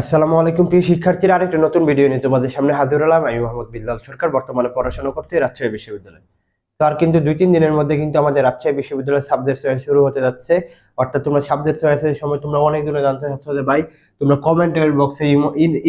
আসসালামু আলাইকুম প্রিয় শিক্ষার্থীরা, আরেকটা নতুন ভিডিও নিয়ে তোমাদের সামনে হাজির হলাম। আমি মোহাম্মদ বিল্লাল সরকার, বর্তমানে পড়াশোনা করছি রাজশাহী বিশ্ববিদ্যালয়ে। তো আর কিন্তু দুই তিন দিনের মধ্যে কিন্তু আমাদের রাজশাহী বিশ্ববিদ্যালয়ের সাবজেক্ট চয়েস শুরু হতে যাচ্ছে। অর্থাৎ তোমরা সাবজেক্ট চয়েসের সময় তোমরা অনেক দূরে জানতে চাচ্ছ যে, ভাই তোমরা কমেন্টের বক্সে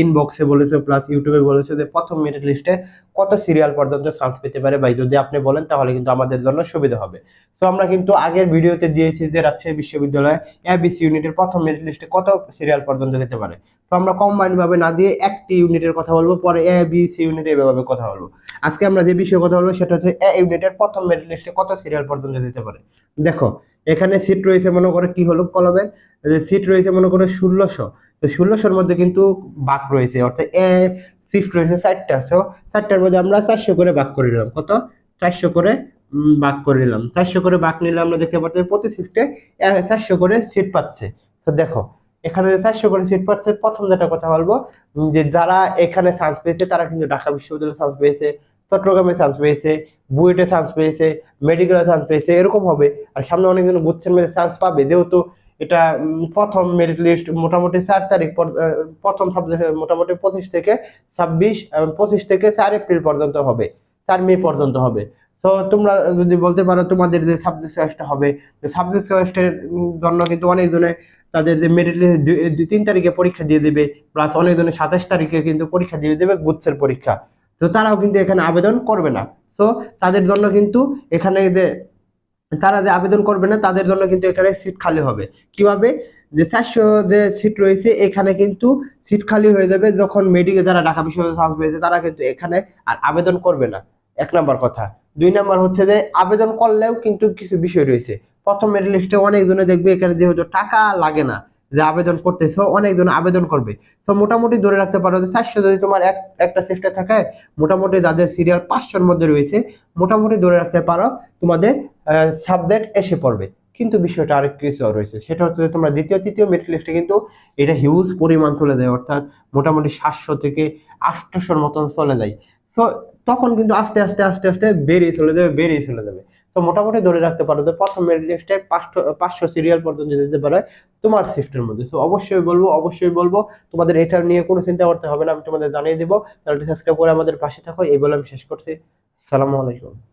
ইনবক্সে বলেছ প্লাস ইউটিউবে বলেছ যে প্রথম মেরিট লিস্টে কত সিরিয়াল পর্যন্ত চান্স পেতে পারে। ভাই যদি আপনি বলেন, তাহলে কিন্তু আমাদের জন্য সুবিধা হবে। তো আমরা কিন্তু আগের ভিডিওতে দিয়েছি যে রাজশাহী বিশ্ববিদ্যালয়ে এবিসি ইউনিটের প্রথম মেরিট লিস্টে কত সিরিয়াল পর্যন্ত যেতে পারে। তো আমরা কম্বাইন ভাবে না দিয়ে একটি ইউনিটের কথা বলব, পরে এ বি সি ইউনিট এভাবে কথা বলব। আজকে আমরা যে বিষয়ে কথা বলব, সেটা হচ্ছে এ ইউনিটের প্রথম মেরিট লিস্টে কত সিরিয়াল পর্যন্ত যেতে পারে। দেখো, এখানে সিট রয়েছে মনে করে কি হলো কলমের সিট রয়েছে মনে করে ষোলোশো। তো ষোলোশোর মধ্যে কিন্তু বাক রয়েছে, অর্থাৎ এ সিফট রয়েছে চারটা। তো চারটার মধ্যে আমরা চারশো করে বাক করে নিলাম। কত? চারশো করে ভাগ করে নিলাম। চারশো করে ভাগ নিলে আমরা দেখতে পাচ্ছি প্রতি শিফটে চারশো করে সিট পাচ্ছে। তো দেখো, এখানে চারশো করে সিট পাচ্ছে, প্রথম যেটা কথা বলব যে যারা এখানে চান্স পেয়েছে, তারা কিন্তু ঢাকা বিশ্ববিদ্যালয়ে চান্স পেয়েছে, চট্টগ্রামে চান্স পেয়েছে, বুয়েটে চান্স পেয়েছে, মেডিকেলে চান্স পেয়েছে, এরকম হবে। আর সামনে অনেকজন গুচ্ছের মধ্যে চান্স পাবে। যেহেতু এটা প্রথম মেরিট লিস্ট মোটামুটি চার তারিখ প্রথম সাবজেক্ট মোটামুটি পঁচিশ থেকে ছাব্বিশ পঁচিশ থেকে চার এপ্রিল পর্যন্ত হবে, চার মে পর্যন্ত হবে। তো তোমরা যদি বলতে পারো তোমাদের যে সাবজেক্ট চয়েসটা হবে সাবজেক্ট চয়েসটার জন্য কিন্তু অনেকজনে তাদের যে মেরিট লিস্ট দুই তিন তারিখে পরীক্ষা দিয়ে দেবে প্লাস অনেকজনে সাতাশ তারিখে কিন্তু পরীক্ষা দিয়ে দেবে গুচ্ছের পরীক্ষা। তো তারাও কিন্তু এখানে আবেদন করবে না। তো তাদের জন্য কিন্তু এখানে যে তারা যে আবেদন করবে না, তাদের জন্য কিন্তু এখানে সিট খালি হবে। কীভাবে? যে চারশো যে সিট রয়েছে, এখানে কিন্তু সিট খালি হয়ে যাবে যখন মেডিকেল যারা ঢাকা বিশ্ববিদ্যালয়ে চান্স পেয়েছে, তারা কিন্তু এখানে আর আবেদন করবে না। এক নাম্বার কথা। দুই নাম্বার হচ্ছে যে, আবেদন করলেও কিন্তু কিছু বিষয় রয়েছে। প্রথম মেরিট লিস্টে অনেকজনে দেখবে এখানে যেহেতু টাকা লাগে না, যে আবেদন করতেছো, অনেকজন আবেদন করবে। তো মোটামুটি ধরে রাখতে পারো যে, চারশো যদি তোমার এক, একটা সিফটে থাকে, মোটামুটি যাদের সিরিয়াল পাঁচশোর মধ্যে রয়েছে, মোটামুটি ধরে রাখতে পারো তোমাদের সাবজেক্ট এসে পড়বে। কিন্তু বিষয়টা আরেক কিছু রয়েছে। সেটা হচ্ছে যে তোমরা দ্বিতীয়, তৃতীয় মেরিট লিস্টে কিন্তু এটা হিউজ পরিমাণ চলে যায়, অর্থাৎ মোটামুটি সাতশো থেকে আটশোর মতন চলে যায়। তো তখন কিন্তু আস্তে আস্তে আস্তে আস্তে বেরিয়ে চলে যাবে বেরিয়ে চলে যাবে। তো মোটামুটি ধরে রাখতে পারো যে প্রথম মেরিট লিস্টে পাঁচশো পাঁচশো সিরিয়াল পর্যন্ত যেতে পারে তোমার শিফটের মধ্যে। তো অবশ্যই বলব অবশ্যই বলব, তোমাদের এটা নিয়ে কোনো চিন্তা করতে হবে না, আমি তোমাদের জানিয়ে দেবো। চ্যানেলটি সাবস্ক্রাইব করে আমাদের পাশে থাকো, এই বলে আমি শেষ করছি। আসসালামু আলাইকুম।